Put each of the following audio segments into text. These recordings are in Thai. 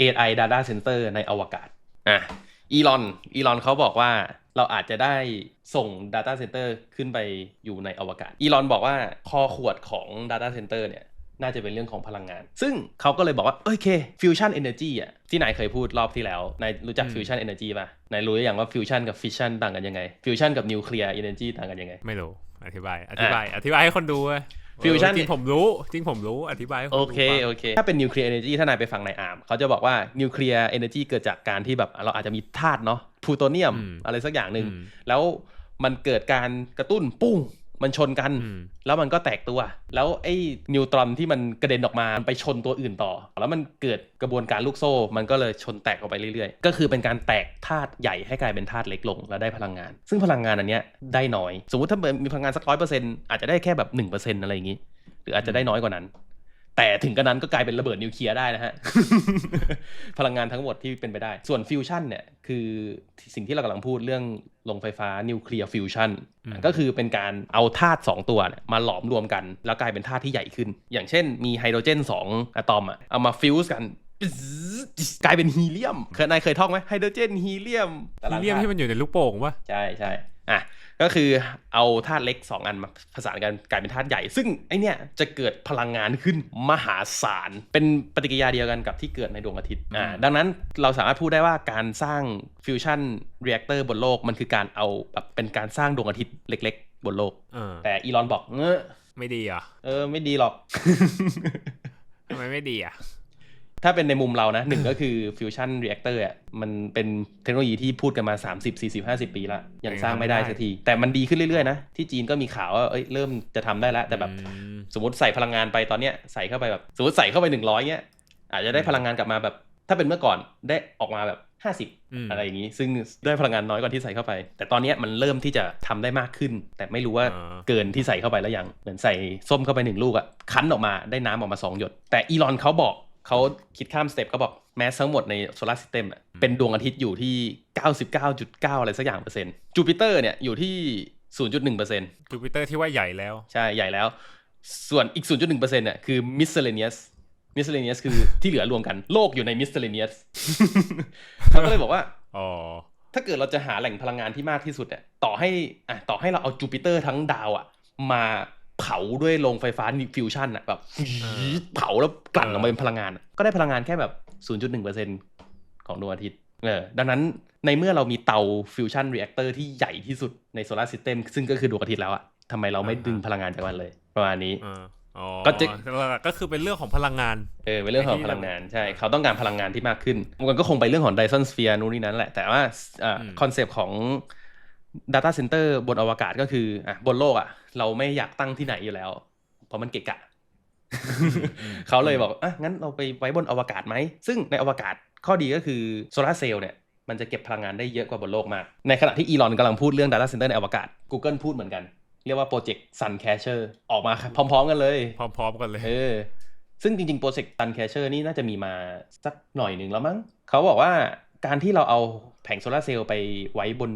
AI Data Center ในอวกาศอะอีลอนอีลอนเขาบอกว่าเราอาจจะได้ส่ง Data Center ขึ้นไปอยู่ในอวกาศ อีลอนบอกว่าคอขวดของ Data Center เนี่ยน่าจะเป็นเรื่องของพลังงาน ซึ่งเขาก็เลยบอกว่าโอเค Fusion Energy อะที่นายเคยพูดรอบที่แล้วนายรู้จักอืม Fusion Energy ป่ะนายรู้หรือยังว่า Fusion กับ Fission ต่างกันยังไง Fusion กับ Nuclear Energy ต่างกันยังไง ไม่รู้ อธิบาย อธิบาย อธิบายให้คนดู เว้ย Fusion จริงผมรู้ จริงผมรู้อธิบายให้คนโอดูเคฟังโอเค ถ้าเป็นนิวเคลียร์เอเนจีถ้านายไปฟังในอาร์มเขาจะบอกว่านิวเคลียร์เอเนจีเกิดจากการที่แบบเราอาจจะมีธาตุเนาะพลูโตเนียมอืมอะไรสักอย่างหนึ่งอืมแล้วมันเกิดการกระตุ้นปุ้ง มันชนกันอืมแล้วมันก็แตกตัว แล้วไอ้นิวตรอนที่มันกระเด็นออกมามันไปชนตัวอื่นต่อ แล้วมันเกิดกระบวนการลูกโซ่ มันก็เลยชนแตกออกไปเรื่อยๆ ก็คือเป็นการแตกธาตุใหญ่ให้กลายเป็นธาตุเล็กลงแล้วได้พลังงาน ซึ่งพลังงานอันเนี้ยได้น้อย สมมติถ้ามีพลังงานสักร้อยเปอร์เซ็นต์อาจจะได้แค่แบบหนึ่งเปอร์เซ็นต์อะไรอย่างงี้ หรืออาจจะได้น้อยกว่านั้น แต่ถึงกระนั้นก็กลายเป็นระเบิดนิวเคลียร์ได้นะฮะ พลังงานทั้งหมดที่เป็นไปได้ ส่วนฟิวชันเนี่ยคือสิ่งที่เรากำลังพูดเรื่องโรงไฟฟ้านิวเคลียร์ฟิวชันอืมก็คือเป็นการเอาธาตุสองตัวเนี่ยมาหลอมรวมกัน แล้วกลายเป็นธาตุที่ใหญ่ขึ้น อย่างเช่นมีไฮโดรเจน 2อะตอมอะเอามาฟิวส์กันกลายเป็นฮีเลียมเคยนายเคยท่องไหมไฮโดรเจนฮีเลียมฮีเลียมที่มันอยู่ในลูกโป่งปะใช่ใช่ อะก็คือเอาธาตุเล็ก 2 อันมาผสานกันกลายเป็นธาตุใหญ่ ซึ่งไอเนี้ยจะเกิดพลังงานขึ้นมหาศาล เป็นปฏิกิริยาเดียวกันกับที่เกิดในดวงอาทิตย์อ่าดังนั้นเราสามารถพูดได้ว่าการสร้างฟิวชั่นเรีแอคเตอร์บนโลกมันคือการเอาแบบเป็นการสร้างดวงอาทิตย์เล็ก ๆ บนโลกเออแต่อีลอนบอกเออไม่ดีเหรอะเออไม่ดีหรอกทำไมไม่ดีอะ ถ้าเป็นในมุมเรานะหนึ่งก็คือฟิวชั่นเรีแอคเตอร์อะมันเป็นเทคโนโลยีที่พูดกันมา 30 40 50 ปีละยังสร้างไม่ได้สักที แต่มันดีขึ้นเรื่อยๆนะ ที่จีนก็มีข่าวว่าเอ้ยเริ่มจะทำได้แล้วแต่แบบอืมสมมติใส่พลังงานไปตอนเนี้ยใส่เข้าไปแบบสมมติใส่เข้าไป 100เนี้ยอาจจะได้พลังงานกลับมาแบบ ถ้าเป็นเมื่อก่อนได้ออกมาแบบ50มอะไรอย่างนี้ ซึ่งได้พลังงานน้อยกว่าที่ใส่เข้าไป แต่ตอนเนี้ยมันเริ่มที่จะทำได้มากขึ้น แต่ไม่รู้ว่าอ่าเกินที่ใส่เข้าไปแล้วยังเหมือนใส่ส้มเข้าไปหนึ่งลูกอะคั้นออกมาได้น้ำออกมาสองหยด แต่อีลอนเขาบอก เขาคิดข้ามสเต็ปเขาบอกแม้ทั้งหมดในโซลาร์ซิสเต็มเป็นดวงอาทิตย์อยู่ที่ 99.9 อะไรสักอย่างเปอร์เซ็นต์จูปิเตอร์เนี่ยอยู่ที่ 0.1เปอร์เซ็นต์จูปิเตอร์ที่ว่าใหญ่แล้ว ใช่ใหญ่แล้ว ส่วนอีก 0.1%เนี่ยคือ miscellaneous miscellaneous คือที่เหลือรวมกันโลกอยู่ใน miscellaneous เขาก็เลยบอกว่าอ๋อถ้าเกิดเราจะหาแหล่งพลังงานที่มากที่สุดเนี่ยต่อให้อะต่อให้เราเอาจูปิเตอร์ทั้งดาวอะมา เผาด้วยโรงไฟฟ้าฟิวชั่นอะแบบอเผาแล้วกลั่นออกมาเป็นพลังงาน ก็ได้พลังงานแค่แบบ 0.1%ของดวงอาทิตย์เออดังนั้นในเมื่อเรามีเตาฟิวชั่นรีแอคเตอร์ที่ใหญ่ที่สุดในโซลาร์ซิสเต็มซึ่งก็คือดวงอาทิตย์แล้วอะทำไมเราไม่ดึงพลังงานจากมันเลย ประมาณนี้อ่าอ๋อก็จะก็คือเป็นเรื่องของพลังงาน เออเป็นเรื่องของพลังงานใช่ เขาต้องการพลังงานที่มากขึ้นมันก็คงไปเรื่องของ Dyson Sphere นู่นนี่นั้นแหละ แต่ว่าอ่าอืมคอนเซปต์ของ Data Center บนอวกาศก็คืออะบนโลกอะ เราไม่อยากตั้งที่ไหนอยู่แล้ว เพราะมันเกะกะ เขาเลยบอกอะงั้นเราไปไว้บนอวกาศไหม ซึ่งในอวกาศข้อดีก็คือโซลาร์เซลล์เนี่ยมันจะเก็บพลังงานได้เยอะกว่าบนโลกมาก ในขณะที่อีลอนกำลังพูดเรื่อง Data Center ในอวกาศ Google พูดเหมือนกัน เรียกว่าโปรเจกต์ Sun Catcher ออกมาพร้อม ๆ กันเลย พร้อม ๆ กันเลยเออซึ่งจริงๆโปรเจกต์ Sun Catcher นี่น่าจะมีมาสักหน่อยหนึ่งแล้วมั้งเขาบอกว่า การที่เราเอาแผงโซลาร์เซลล์ไปไว้บน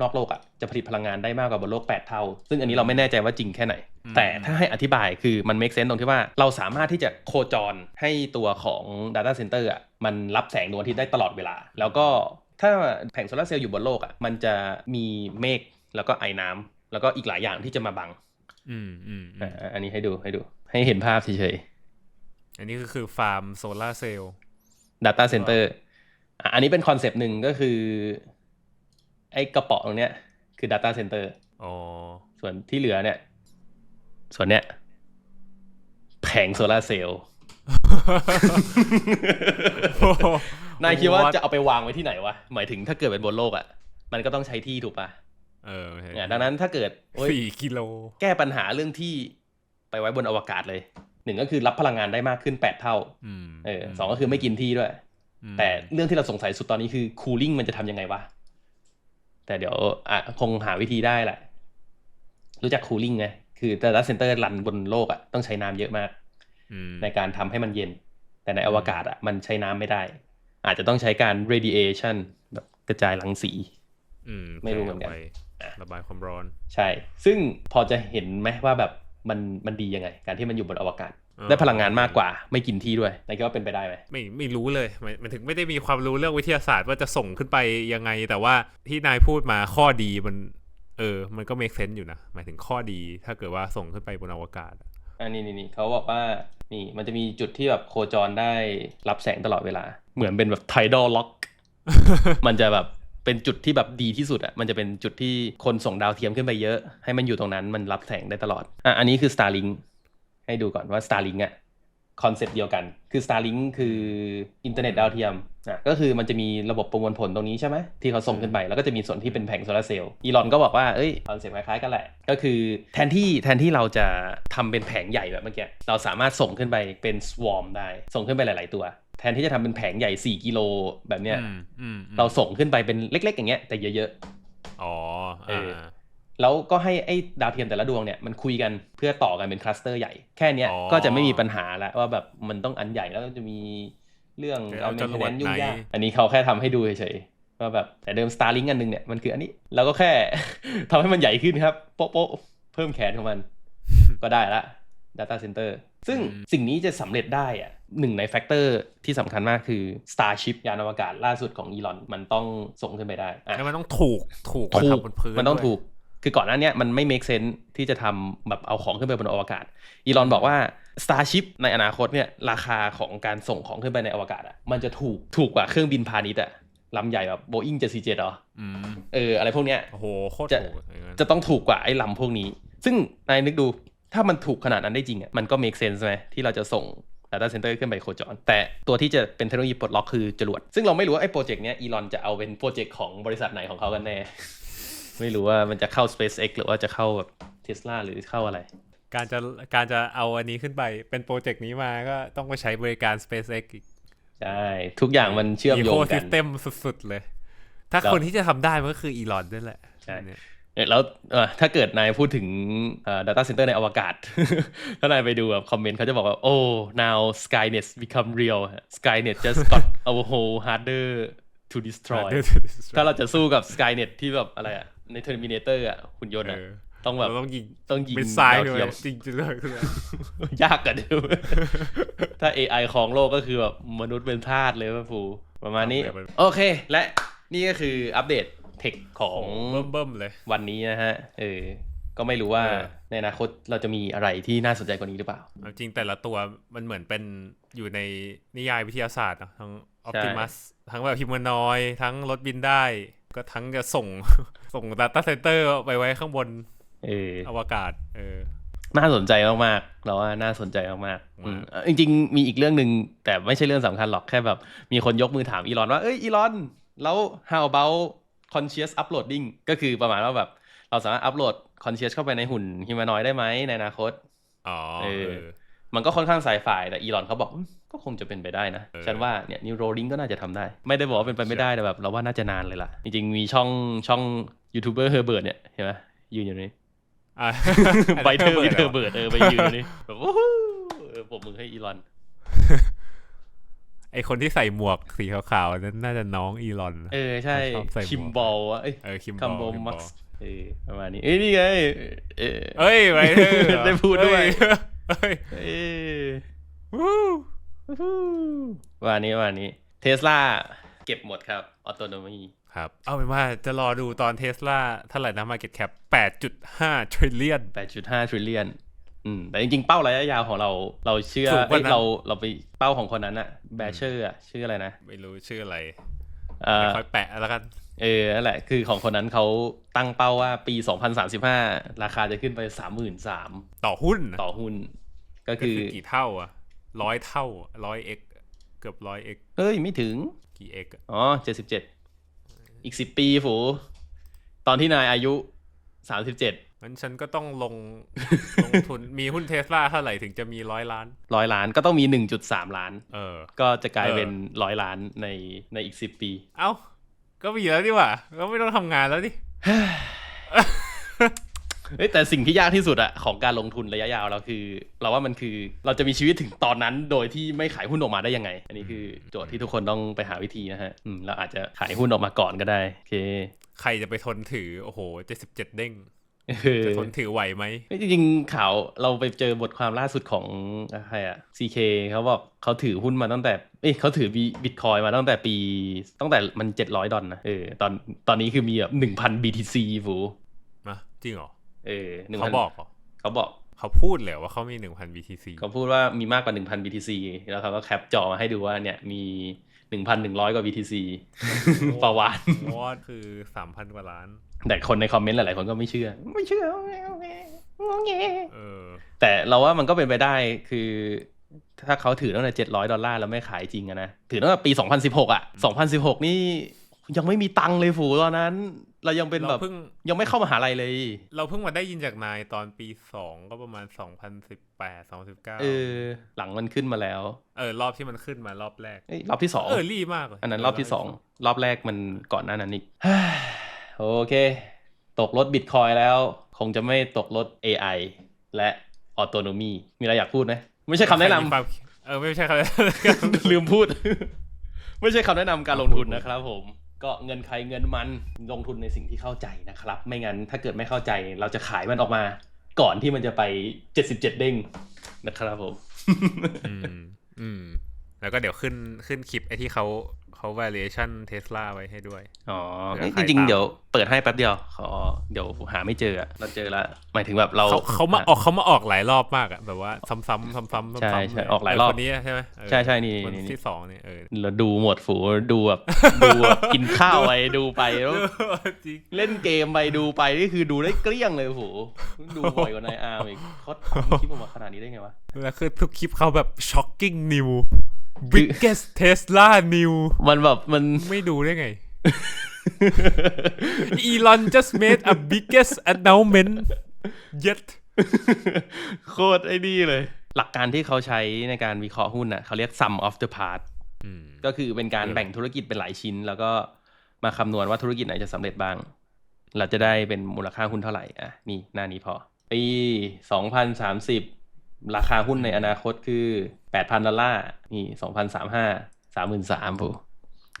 นอกโลกอะ่ะจะผลิตพลังงานได้มากกว่าบนโลก 8 เท่า ซึ่งอันนี้เราไม่แน่ใจว่าจริงแค่ไหนอืมแต่ถ้าให้อธิบายคือมัน make sense ตรงที่ว่าเราสามารถที่จะโคจรให้ตัวของ Data Center อะมันรับแสงดวงอาทิตย์ได้ตลอดเวลา แล้วก็ถ้าแผงโซลาร์เซลล์อยู่บนโลกอะมันจะมีเมฆแล้วก็ไอน้ำแล้วก็อีกหลายอย่างที่จะมาบัง อืมอืมอืมอะอันนี้ให้ดูให้ดู ให้เห็นภาพเฉยๆอันนี้ก็คือฟาร์มโซลาร์เซลล์ Data Center อะอันนี้เป็นคอนเซปต์หนึ่งก็คือ ไอ้กระเป๋อตรงเนี้ย คือ Data Center อ๋อส่วนที่เหลือเนี่ย ส่วนเนี้ยแผงโซลาร์เซลล์นายคิดว่าจะเอาไปวางไว้ที่ไหนวะ หมายถึงถ้าเกิดเป็นบนโลกอะ่ะ มันก็ต้องใช้ที่ถูกปะเออเนี่ยดังนั้นถ้าเกิดโอ๊ยสี่กิโล แก้ปัญหาเรื่องที่ไปไว้บนอวกาศเลย หนึ่งก็คือรับพลังงานได้มากขึ้น8เท่าอืมเออสองก็คือไม่กินที่ด้วยม แต่เรื่องที่เราสงสัยสุดตอนนี้คือคูลิ่งมันจะทำยังไงวะ แต่เดี๋ยวอะคงหาวิธีได้แหละ รู้จักคูลิ่งไง คือ Data Center รันบนโลกอะต้องใช้น้ำเยอะมากอืมในการทำให้มันเย็น แต่ในอวกาศอะมันใช้น้ำไม่ได้ อาจจะต้องใช้การ radiation แบบกระจายรังสีอืมไม่รู้เหมือนกันแผ่ไประบายความร้อน ใช่ ซึ่งพอจะเห็นไหมว่าแบบมันมันดียังไง การที่มันอยู่บนอวกาศเออ ได้พลังงานมากกว่า ไม่กินที่ด้วยนายคิดว่าเป็นไปได้ไหมไม่ไม่รู้เลยหมายหมันถึงไม่ได้มีความรู้เรื่องวิทยาศาสตร์ว่าจะส่งขึ้นไปยังไง แต่ว่าที่นายพูดมาข้อดีมัน เออ มันก็ make sense อยู่นะหมายถึงข้อดีถ้าเกิดว่าส่งขึ้นไปบนอวกาศอะอันนี้นี่นี่เขาบอกว่านี่มันจะมีจุดที่แบบโคจรได้รับแสงตลอดเวลา เหมือนเป็นแบบไทดอลล็อก มันจะแบบเป็นจุดที่แบบดีที่สุดอะ มันจะเป็นจุดที่คนส่งดาวเทียมขึ้นไปเยอะ ให้มันอยู่ตรงนั้นมันรับแสงได้ตลอด อะ อันนี้คือ Starlink ให้ดูก่อนว่า Starlink อะคอนเซปต์เดียวกัน คือ Starlink คืออินเทอร์เน็ตดาวเทียมอะก็คือมันจะมีระบบประมวลผลตรงนี้ใช่ไหมที่เขาส่งขึ้นไป แล้วก็จะมีส่วนที่เป็นแผงโซลาร์เซลล์อีลอนก็บอกว่าเอ้ยคอนเซปต์คล้ายๆกันแหละ ก็คือแทนที่แทนที่เราจะทำเป็นแผงใหญ่แบบเมื่อกี้เราสามารถส่งขึ้นไปเป็น swarm ได้ ส่งขึ้นไปหลาย ๆ ตัว แทนที่จะทำเป็นแผงใหญ่ 4 กิโลแบบเนี้ยอืมอืมอืมเราส่งขึ้นไปเป็นเล็ก ๆ อย่างเงี้ยแต่เยอะอ๋อเออ่าอๆ แล้วก็ให้ไอ้ดาวเทียมแต่ละดวงเนี่ยมันคุยกันเพื่อต่อกันเป็นคลัสเตอร์ใหญ่ แค่เนี้ยก็จะไม่มีปัญหาแล้วว่าแบบมันต้องอันใหญ่แล้วจะมีเรื่องเอาเมนเทนแนนยุ่งยากอันนี้เขาแค่ทำให้ดูเฉยๆว่าแบบแต่เดิม Starlink อันหนึงเนี่ยมันคืออันนี้เราก็แค่ทำให้มันใหญ่ขึ้นครับโป๊ะโป๊ะเพิ่มแขนของมัน ก็ได้ละ Data Center ซึ่งสิ่งนี้จะสำเร็จได้อะหนึ่งในแฟกเตอร์ที่สำคัญมากคือ Starship ยานอวกาศล่าสุดของอีลอนมันต้องส่งขึ้นไปได้อะแล้วมันต้องถูกถูกกว่าถูกทำบนพื้นมันต้องด้วยถูก คือก่อนหน้าเนี้ยมันไม่ make sense ที่จะทำแบบเอาของขึ้นไปบนอวกาศ อีลอนบอกว่า Starship ในอนาคตเนี่ยราคาของการส่งของขึ้นไปในอวกาศอะมันจะถูกถูกกว่าเครื่องบินพาณิชย์อะลำใหญ่แบบ Boeing 747เหรออืมเอออะไรพวกเนี้ยโอ้โหโคตรจะถูกอย่างนั้นจะต้องถูกกว่าไอ้ลำพวกนี้ ซึ่งนายนึกดูถ้ามันถูกขนาดนั้นได้จริงอะมันก็ make sense ไหมที่เราจะส่ง Data Center ขึ้นไปโคจร แต่ตัวที่จะเป็นเทคโนโลยีปลดล็อกคือจรวด ซึ่งเราไม่รู้ว่าไอ้โปรเจกต์เนี้ยอีลอนจะเอาเป็นโปรเจกต์ของบริษัทไหนของเขากันแน่ ไม่รู้ว่ามันจะเข้า SpaceX หรือว่าจะเข้าแบบ Tesla หรือเข้าอะไร การจะการจะเอาอันนี้ขึ้นไปเป็นโปรเจกต์นี้มาก็ต้องไปใช้บริการ SpaceX อีกใช่ ทุกอย่างมันเชื่อมโยงซิกัสนเต็มสุดๆเลย ถ้าแล้วคนที่จะทำได้มันก็คืออีลอนนั่นแหละใช่เนี่ยเนี่ยแล้วเอ่อถ้าเกิดนายพูดถึงเอ่อ data center ในอวกาศ ถ้านายไปดูแบบคอมเมนต์เขาจะบอกว่า oh now Skynet become real Skynet just got our whole harder to destroy ถ้าเราจะสู้กับ Skynet ที่แบบอะไรอะ ใน Terminator อะหุ่นยนต์อะเออต้องแบบเราต้องยิงต้องยิงเป็นทรายดาวเลเทียยมจริงจริงเลยคือยากกันเดิมถ้า AI ของโลกก็คือแบบมนุษย์เป็นทาสเลยว่าฟูประมาณนี้ โอเค และนี่ก็คืออัปเดตเทคของเบิ่มเบิ่มๆเลย วันนี้นะฮะ เออ ก็ไม่รู้ว่าเออในอนาคตเราจะมีอะไรที่น่าสนใจกว่านี้หรือเปล่าเอาจริงแต่ละตัวมันเหมือนเป็นอยู่ในนิยายวิทยาศาสตร์อะทั้งออ p ติมัสทั้งแบบฮิมานอย ทั้งรถบินได้ ก็ทั้งจะส่งส่ง Data Center ไปไว้ข้างบนเอออวกาศ เออ น่าสนใจมากๆเราว่าน่าสนใจมากๆอืมมากเอ่อจริง ๆ มีอีกเรื่องหนึ่งแต่ไม่ใช่เรื่องสำคัญหรอกแค่แบบ มีคนยกมือถามอีลอนว่า เอ้ยอีลอน แล้ว how about conscious uploading ก็คือประมาณว่าแบบ เราสามารถอัปโหลด conscious เข้าไปในหุ่นฮิมานอยได้ไหมในอนาคตอ๋อเอเอออ มันก็ค่อนข้างไซไฟแต่อีลอนเขาบอกอืมก็คงจะเป็นไปได้นะเออฉันว่าเนี่ยนิวโรลิงก็น่าจะทำได้ ไม่ได้บอกว่าเป็นไปไม่ได้แต่แบบเราว่าน่าจะนานเลยล่ะ จริงๆ มีช่องช่องยูทูบเบอร์เฮอร์เบิร์ตเนี่ยเห็นไหมยืนอยู่นี่อะไบเทอร์ปิวิดเทอหร์เบิร์ตเออไปยืนอยู่นี่แบบโอ้โหเออปรบมือให้อีลอนไอคนที่ใส่หมวกสีขาวๆนั้นน่าจะน้องอีลอน เออใช่ชอบใส่หมวกคิมบอลอะเอ้ยเออคิมบคัอมลโบคิมบมัอกลเออประมาณนี้เอ้ยนี่ไงเออเอ้ยไบเทอร์ได้พูดด้วย เอ้ยเอ้ยวู้วันนี้วันนี้เทสลาเก็บหมดครับออโตโนมีครับ เอาเป็นว่าจะรอดูตอนเทสลาเท่าไหร่นะ Market Cap 8.5 trillion 8.5 trillion อืมแต่จริงๆ เป้าระยะยาวของเราเราเชื่อสูงกว่าเอ้ยนั้นเราเราไปเป้าของคนนั้นอะแบเชอร์อะชื่ออะไรนะ ไม่รู้ชื่ออะไรเออเดี๋ยวค่อยแปะแล้วกัน เออนั่นแหละ คือของคนนั้นเขาตั้งเป้าว่าปี 2035 ราคาจะขึ้นไป 33,000ต่อหุ้นนะต่อหุ้น ก็ก็คือคือกี่เท่าอะร้อยเท่าร้อย x เกือบร้อย x เฮ้ย ไม่ถึงกี่ x อะอ๋อ77อีก10ปีฝูตอนที่นายอายุ37งั้นฉันก็ต้องลงลงทุนมีหุ้นเทสลาเท่าไหร่ถึงจะมีร้อยล้านร้อยล้านก็ต้องมี1.3ล้าน เออ ก็จะกลายเออเป็นร้อยล้านในในอีก10ปี เอ้า ก็มีแล้วดีกว่าก็ไม่ต้องทำงานแล้วดิเฮ้ยแต่สิ่งที่ยากที่สุดอะของการลงทุนระยะยาวเราคือ เราว่ามันคือเราจะมีชีวิตถึงตอนนั้นโดยที่ไม่ขายหุ้นออกมาได้ยังไง อันนี้คือโจทย์ที่ทุกคนต้องไปหาวิธีนะฮะอืมเราอาจจะขายหุ้นออกมาก่อนก็ได้โอเค ใครจะไปทนถือ โอ้โหเจ็ดสิบเจ็ดเด้งเออ จะทนถือไหวไหมจริงๆข่าวเราไปเจอบทความล่าสุดของใครอะ CK เขาบอกเขาถือหุ้นมาตั้งแต่ เอ้ยเขาถือบิตคอยมาตั้งแต่ปีตั้งแต่มันเจ็ดร้อยดอลนะเออตอนตอนนี้คือมีแบบหนึ่งพัน BTC ฟูนะจริงเหรอ เออ1,000เขาบอกเหรอเขาบอกเขาพูดเลยว่าเขามีหนึ่งพัน BTC เขาพูดว่ามีมากกว่า1,000 BTC แล้วเขาก็แคปจอมาให้ดูว่าเนี่ยมี1,100กว่า BTC ประวานวอดคือสามพันกว่าล้าน แต่คนในคอมเมนต์หลายๆคนก็ไม่เชื่อ ไม่เชื่อโอเคโอเคโอเคเออแต่เราว่ามันก็เป็นไปได้คือ ถ้าเขาถือตั้งแต่700ดอลลาร์แล้วไม่ขายจริงอะนะ ถือตั้งแต่ปี2016อะ2016นี่ยังไม่มีตังค์เลยฝูตอนนั้น เรายังเป็นแบเราบเพิ่งยังไม่เข้ามหาลัยเลย เราเพิ่งมาได้ยินจากนายตอนปีสองก็ประมาณสองพันสิบแปดสองสิบเก้าเออ หลังมันขึ้นมาแล้ว เออ รอบที่มันขึ้นมารอบแรกเอ้ยรอบที่สองเออรี่มากเลยอันนั้นรอบที่สองรอบแรกมันก่อนหน้านั้นอีก โอเค ตกรถบิตคอยแล้ว คงจะไม่ตกรถ AI และออโตโนมีมีอะไรอยากพูดไหมไม่ใช่คำแนะนมีความเออไม่ใช่คำแนะนำลืมพูด ไม่ใช่คำแนะนำการลงทุนนะครับผมก็เงินใครเงินมันลงทุนในสิ่งที่เข้าใจนะครับ ไม่งั้นถ้าเกิดไม่เข้าใจเราจะขายมันออกมา ก่อนที่มันจะไป77เด้งนะครับผมำอืม อืม แล้วก็เดี๋ยวขึ้นขึ้นคลิปไอ้ที่เขา เขา valuation Tesla ไว้ให้ด้วย อ๋อเผื่อจใครริงตามๆเดี๋ยวเปิดให้แป๊บเดียวขอเดี๋ยวหาไม่เจออะเราเจอแล้วหมายถึงแบบเราเขาเขามาออกเขามาออกหลายรอบมากอะแบบว่าซ้ำๆซ้ำๆซ้ำๆซ้ำๆใช่ใช่เลออกหลายรอบคนนี้ใช่ไหมเออใช่ใช่นี่คนนี่นี่ที่สองเนี่ยเออเราดูหมวดฝูดูแบบดูแบบกินข้าวไปดูไปแล้วจริงเล่นเกมไปดูไปนี่คือดูได้เกลี้ยงเลยฝูดูบ่อยกว่านายอาร์มอีกเขาทำคลิปออกมาขนาดนี้ได้ไงวะแล้วคือทุกคลิปเขาแบบ shocking new biggest Tesla new มันแบบมันไม่ดูได้ไง Elon just made a biggest announcement yet โคตรไอ้นี่เลย หลักการที่เขาใช้ในการวิเคราะห์หุ้นอะเขาเรียก sum of the part อืมก็คือเป็นการเออแบ่งธุรกิจเป็นหลายชิ้น แล้วก็มาคำนวณว่าธุรกิจไหนจะสำเร็จบ้าง เราจะได้เป็นมูลค่าหุ้นเท่าไหร่ อะ นี่หน้านี้พอปี2030 ราคาหุ้นในอนาคตคือ8,000ดอลลาร์นี่2,035 33,000ผู้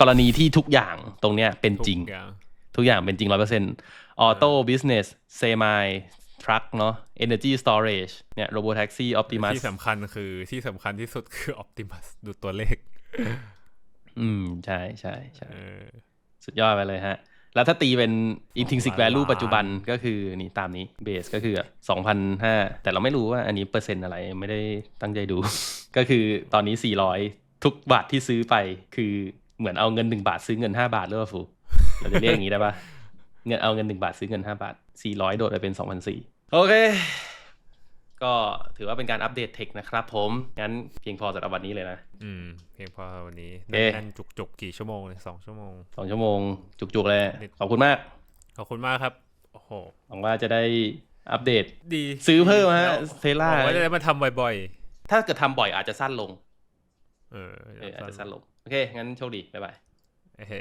กรณีที่ทุกอย่างตรงเนี้ยเป็นจริงทุกอย่างทุกอย่างเป็นจริงร้อยเปอร์เซ็นต์ออโต้บิสเนสเซมายทรัคเนาะเอเนอร์จีสตอเรจเนี่ยโรบอทแท็กซี่ออ t ติมัสที่สำคัญคือที่สำคัญที่สุดคือ Optimus ดูตัวเลข อืม ใช่ใช่ใช่เออสุดยอดไปเลยฮะ แล้วถ้าตีเป็น intrinsic ล้าน value ล้านปัจจุบันก็คือนี่ตามนี้เบสก็คือสองพันห้าแต่เราไม่รู้ว่าอันนี้เปอร์เซ็นต์อะไรไม่ได้ตั้งใจดู ก็คือตอนนี้สี่ร้อยทุกบาทที่ซื้อไปคือเหมือนเอาเงินหนึ่งบาทซื้อเงินห้าบาทหรือเปล่าฟูเราจะเรียกอย่างนี้ได้ปะเงินเอาเงินหนึ่งบาทซื้อเงินห้าบาทสี่ร้อยโดดไปเป็นสองพันสี่โอเค ก็ถือว่าเป็นการอัปเดตเทคนะครับผม งั้นเพียงพอสำหรับวันนี้เลยนะ อืม เพียงพอวันนี้เอ๊ะแน่นๆจุกๆกี่ชั่วโมงเลยสองชั่วโมงสองชั่วโมง จุกๆเลย ขอบคุณมาก ขอบคุณมากครับ โอ้โห หวังว่าจะได้อัปเดต ดี ซื้อเพิ่มฮะแล้วเทสลาหวังว่าจะได้มาทำบ่อยถ้าเกิดทำบ่อยอาจจะสั้นลงๆเออเอออาจจะสั้นลง โอเค งั้นโชคดี บ๊ายบายเฮ้